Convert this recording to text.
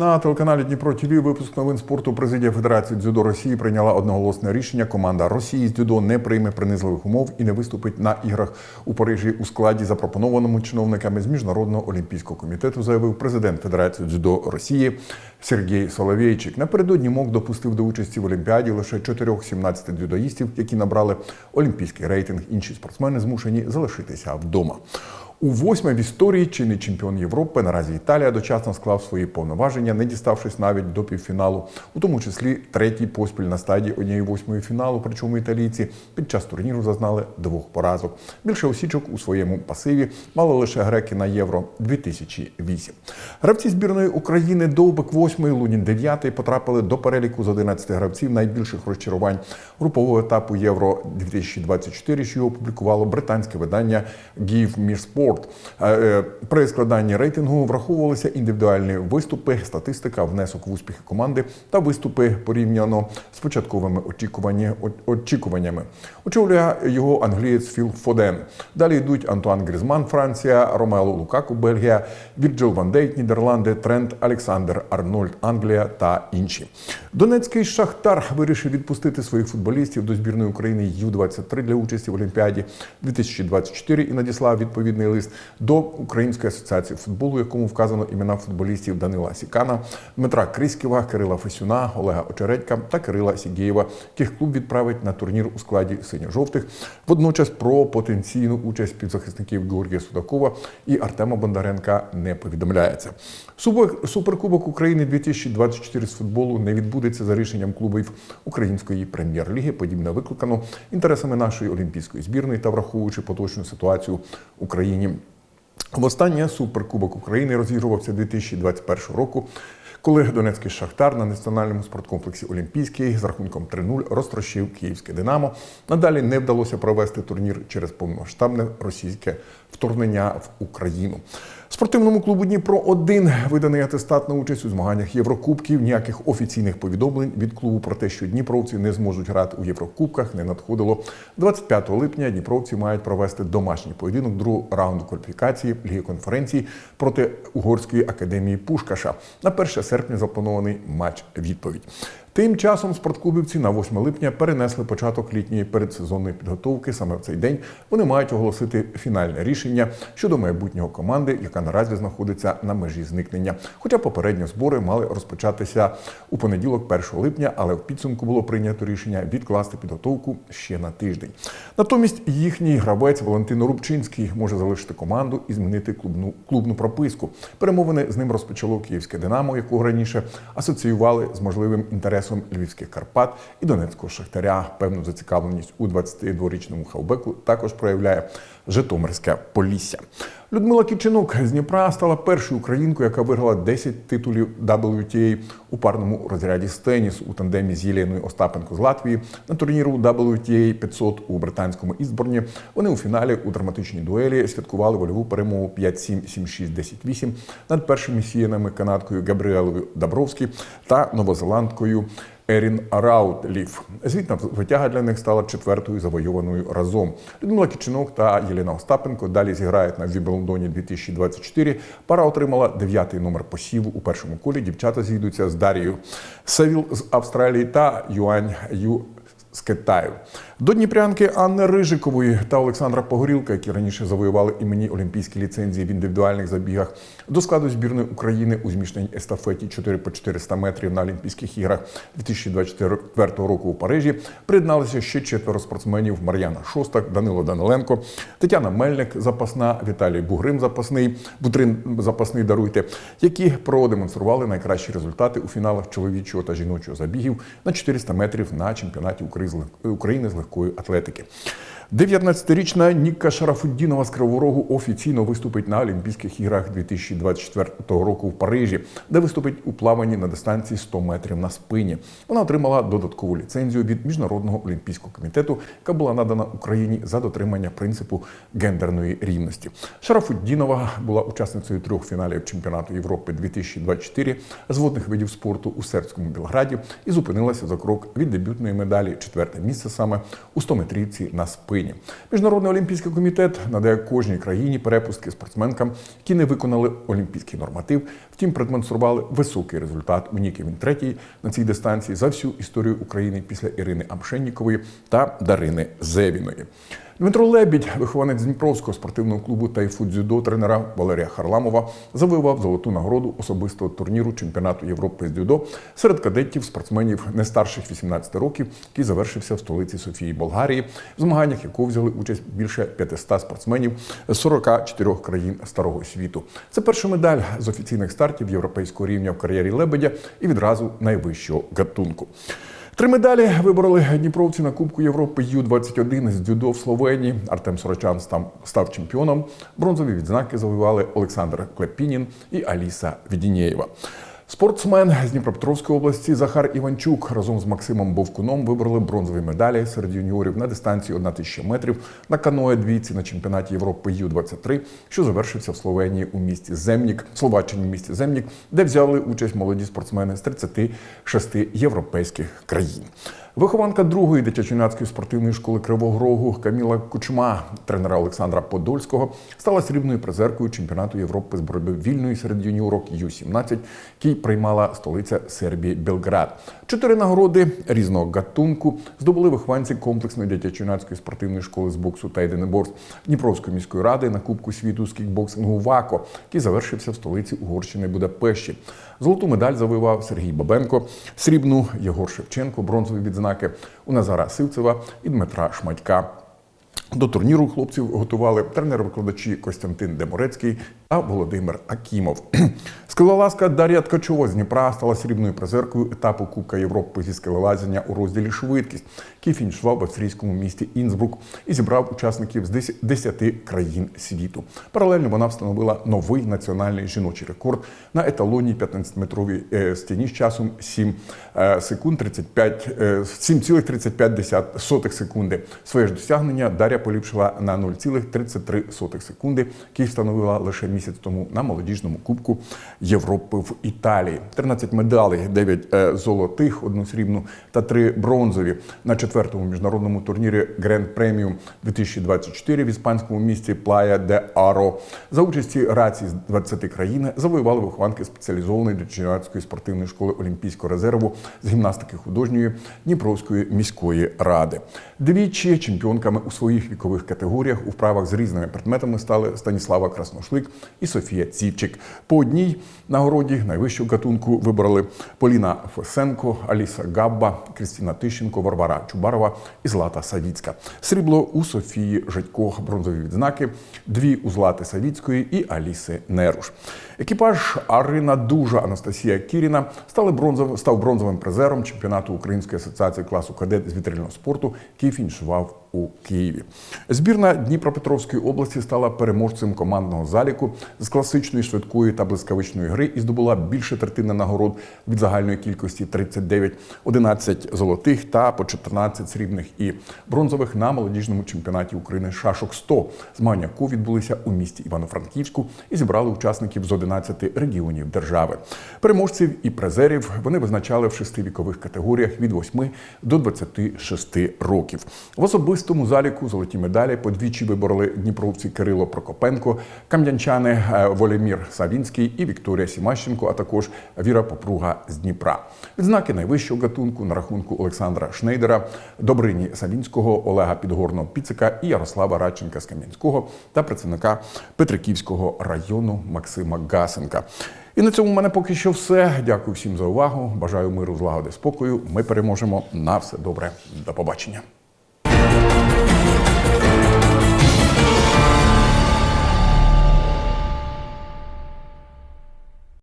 на телеканалі Дніпро ТВ випуск новин спорту. Президія Федерації дзюдо Росії прийняла одноголосне рішення. Команда Росії з дзюдо не прийме принизливих умов і не виступить на іграх у Парижі у складі, запропонованому чиновниками з міжнародного олімпійського комітету, заявив президент Федерації дзюдо Росії Сергій Соловейчик. Напередодні МОК допустив до участі в Олімпіаді лише 4-17 дзюдоїстів, які набрали олімпійський рейтинг. Інші спортсмени змушені залишитися вдома. У восьме в історії чинний чемпіон Європи наразі Італія дочасно склав свої повноваження, не діставшись навіть до півфіналу, у тому числі третій поспіль на стадії однієї восьмої фіналу. Причому італійці під час турніру зазнали двох поразок. Більше осічок у своєму пасиві мали лише греки на євро 2008. Гравці збірної України Довбик 8, Лунін 9 потрапили до переліку з 11 гравців найбільших розчарувань групового етапу Євро 2024, що його опублікувало британське видання Give Sport. Е, е, При складанні рейтингу враховувалися індивідуальні виступи, статистика, внесок в успіхи команди та виступи порівняно з початковими очікуваннями. Очолює його англієць Філ Фоден. Далі йдуть Антуан Грізман, Франція, Ромело Лукаку, Бельгія, Вірджил Ван Дейк, Нідерланди, Трент Олександр Арнольд, Англія та інші. Донецький Шахтар вирішив відпустити своїх футболістів до збірної України Ю-23 для участі в Олімпіаді 2024 і надіслав відповідний лист до Української асоціації футболу, якому вказано імена футболістів Данила Сікана, Дмитра Криськіва, Кирила Фесюна, Олега Очередька та Кирила Сігєєва, яких клуб відправить на турнір у складі синьо-жовтих. Водночас про потенційну участь півзахисників Георгія Судакова і Артема Бондаренка не повідомляється. Суперкубок України 2024 з футболу не відбудеться за рішенням клубів Української прем'єр-ліги. Подібне викликано інтересами нашої олімпійської збірної та враховуючи поточну ситуацію в Україні. Востаннє Суперкубок України розігрувався 2021 року, коли Донецький Шахтар на національному спорткомплексі Олімпійський з рахунком 3-0 розтрощив Київське Динамо. Надалі не вдалося провести турнір через повномасштабне російське вторгнення в Україну. Спортивному клубу Дніпро 1 виданий атестат на участь у змаганнях Єврокубків. Ніяких офіційних повідомлень від клубу про те, що дніпровці не зможуть грати у Єврокубках, не надходило. 25 липня Дніпровці мають провести домашній поєдинок другого раунду кваліфікації Ліги конференції проти угорської академії Пушкаша. На 1 серпня запланований матч відповідь. Тим часом спортклубівці на 8 липня перенесли початок літньої передсезонної підготовки. Саме в цей день вони мають оголосити фінальне рішення щодо майбутнього команди, яка наразі знаходиться на межі зникнення. Хоча попередньо збори мали розпочатися у понеділок, 1 липня, але в підсумку було прийнято рішення відкласти підготовку ще на тиждень. Натомість їхній гравець Валентин Рубчинський може залишити команду і змінити клубну клубну прописку. Перемовини з ним розпочало київське Динамо, якого раніше асоціювали з можливим інтересом львівських Карпат і Донецького Шахтаря. Певну зацікавленість у 22-річному хавбеку також проявляє Житомирське Полісся. Людмила Кіченок з Дніпра стала першою українкою, яка виграла 10 титулів WTA у парному розряді з тенісу у тандемі з Єленою Остапенко з Латвії на турніру WTA 500 у британському Ізборні. Вони у фіналі у драматичній дуелі святкували вольову перемогу 5-7, 7-6, 10-8 над першими сіянами канадкою Габріелою Дабровські та новозеландкою Ерін Раутліф. Звітна витяга для них стала четвертою завойованою разом. Людмила Кічинок та Єліна Остапенко далі зіграють на Вібелдоні 2024. Пара отримала дев'ятий номер посіву у першому колі. Дівчата зійдуться з Дарією Севіл з Австралії та Юань Ю з Китаю. До Дніпрянки Анни Рижикової та Олександра Погорілка, які раніше завоювали імені олімпійські ліцензії в індивідуальних забігах, до складу збірної України у змішаній естафеті 4 по 400 метрів на Олімпійських іграх 2024 року у Парижі приєдналися ще четверо спортсменів: Мар'яна Шостак, Данило Даниленко, Тетяна Мельник, запасна, Віталій Бугрим, запасний, Бутрин запасний даруйте, які продемонстрували найкращі результати у фіналах чоловічого та жіночого забігів на 400 метрів на чемпіонаті України України з легкої атлетики. 19-річна Ніка Шарафуддінова з Кривого Рогу офіційно виступить на Олімпійських іграх 2024 року в Парижі, де виступить у плаванні на дистанції 100 метрів на спині. Вона отримала додаткову ліцензію від Міжнародного олімпійського комітету, яка була надана Україні за дотримання принципу гендерної рівності. Шарафуддінова була учасницею трьох фіналів чемпіонату Європи 2024 з водних видів спорту у сербському Білграді і зупинилася за крок від дебютної медалі четверте місце саме у 100-метрівці на спині. Міжнародний олімпійський комітет надає кожній країні перепустки спортсменкам, які не виконали олімпійський норматив. Втім, продемонстрували високий результат. У Ніки він третій на цій дистанції за всю історію України після Ірини Амшеннікової та Дарини Зевіної. Дмитро Лебідь, вихованець Дніпровського спортивного клубу тайфу дзюдо тренера Валерія Харламова, завоював золоту нагороду особистого турніру чемпіонату Європи з дзюдо серед кадетів спортсменів не старших 18 років, який завершився в столиці Софії Болгарії, в змаганнях якого взяли участь більше 500 спортсменів з 44 країн старого світу. Це перша медаль з офіційних стартів європейського рівня в кар'єрі Лебедя і відразу найвищого гатунку. Три медалі вибороли дніпровці на Кубку Європи Ю-21 з дзюдо в Словенії. Артем Сорочан став чемпіоном. Бронзові відзнаки завоювали Олександр Клепінін і Аліса Відінєєва. Спортсмен з Дніпропетровської області Захар Іванчук разом з Максимом Бовкуном вибрали бронзові медалі серед юніорів на дистанції 1000 метрів на каное двійці на чемпіонаті Європи Ю-23, що завершився в Словенії у місті Земнік, Словаччині в місті Земнік, де взяли участь молоді спортсмени з 36 європейських країн. Вихованка другої дитячо-юнацької спортивної школи Кривого Рогу Каміла Кучма, тренера Олександра Подольського, стала срібною призеркою чемпіонату Європи з боротьби вільної серед юніорок Ю-17, який приймала столиця Сербії Белград. Чотири нагороди різного гатунку здобули вихованці комплексної дитячо-юнацької спортивної школи з боксу та єдиноборств Дніпровської міської ради на Кубку світу з кікбоксингу ВАКО, який завершився в столиці Угорщини Будапешті. Золоту медаль завоював Сергій Бабенко, срібну Єгор Шевченко, бронзові відзнаки у Назара Сивцева і Дмитра Шматька. До турніру хлопців готували тренер-викладачі Костянтин Деморецький та Володимир Акімов. Скелолазка Дар'я Ткачова з Дніпра стала срібною призеркою етапу Кубка Європи зі скелелазіння у розділі швидкість, який фінішував в австрійському місті Інсбрук і зібрав учасників з 10 країн світу. Паралельно вона встановила новий національний жіночий рекорд на еталонній 15-метровій е, стіні з часом 7 е, секунд 35, е, 7,35 секунди. Своє ж досягнення Дар'я поліпшила на 0,33 секунди, який встановила лише місяць тому на молодіжному кубку Європи в Італії. 13 медалей, 9 е, золотих, одну срібну та 3 бронзові на четвертому міжнародному турнірі Гренд Преміум 2024 в іспанському місті Плая де Аро. За участі рацій з 20 країн завоювали вихованки спеціалізованої дитячо-юнацької спортивної школи Олімпійського резерву з гімнастики художньої Дніпровської міської ради. Двічі чемпіонками у своїх вікових категоріях у вправах з різними предметами стали Станіслава Красношлик і Софія Цівчик. По одній нагороді найвищого гатунку вибрали Поліна Фесенко, Аліса Габба, Крістіна Тищенко, Варвара Чубарова і Злата Савіцька. Срібло у Софії Жадько, бронзові відзнаки, дві у Злати Савіцької і Аліси Неруш. Екіпаж Арина Дужа Анастасія Кіріна стали бронзов, став бронзовим призером чемпіонату Української асоціації класу кадет з вітрильного спорту, який фінішував у Києві. Збірна Дніпропетровської області стала переможцем командного заліку з класичної швидкої та блискавичної гри і здобула більше третини нагород від загальної кількості 39, 11 золотих та по 14 срібних і бронзових на молодіжному чемпіонаті України шашок 100 змагання якого відбулися у місті Івано-Франківську і зібрали учасників з 11 регіонів держави. Переможців і призерів вони визначали в шести вікових категоріях від 8 до 26 років. В особистому заліку золоті медалі подвічі вибороли дніпровці Кирило Прокопенко, кам'янчани е, Володимир Савінський і Вікторія Сімащенко, а також Віра Попруга з Дніпра. Відзнаки найвищого гатунку на рахунку Олександра Шнейдера, Добрині Савінського, Олега Підгорного Піцика і Ярослава Радченка з Кам'янського та працівника Петриківського району Максима Гасенка. І на цьому в мене поки що все. Дякую всім за увагу. Бажаю миру, злагоди, спокою. Ми переможемо. На все добре. До побачення.